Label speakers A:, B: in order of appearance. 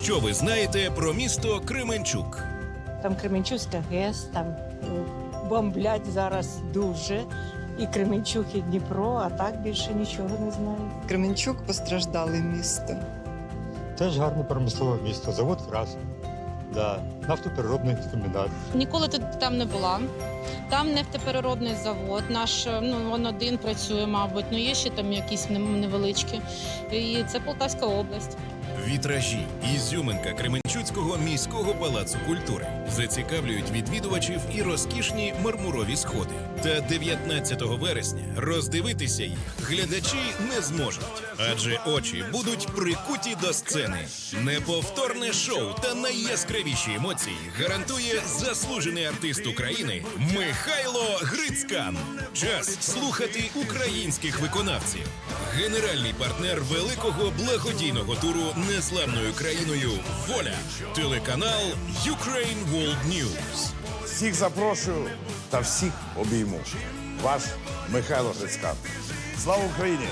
A: Що ви знаєте про місто Кременчук?
B: Там Кременчуцька ГЕС, там е, бомблять зараз дуже. І Кременчук, і Дніпро, а так більше нічого не знаю.
C: Кременчук постраждале місто.
D: Теж гарне промислове місто, завод Красин, да, нафтопереробний комбінат.
E: Ніколи тут там не була. Там нефтепереробний завод. Наш е, ну він один працює, мабуть. Ну є ще там якісь невеличкі. І це Полтавська область.
A: Вітражі, ізюминка Кременчуцького міського палацу культури зацікавлюють відвідувачів і розкішні мармурові сходи. Та 19 вересня роздивитися їх глядачі не зможуть, адже очі будуть прикуті до сцени. Неповторне шоу та найяскравіші емоції гарантує заслужений артист України Михайло Грицькан. Час слухати українських виконавців. Генеральний партнер великого благодійного туру незламною країною Воля. Телеканал Ukraine World News.
F: Всіх запрошую та всіх обійму. Ваш Михайло Грицька. Слава Україні!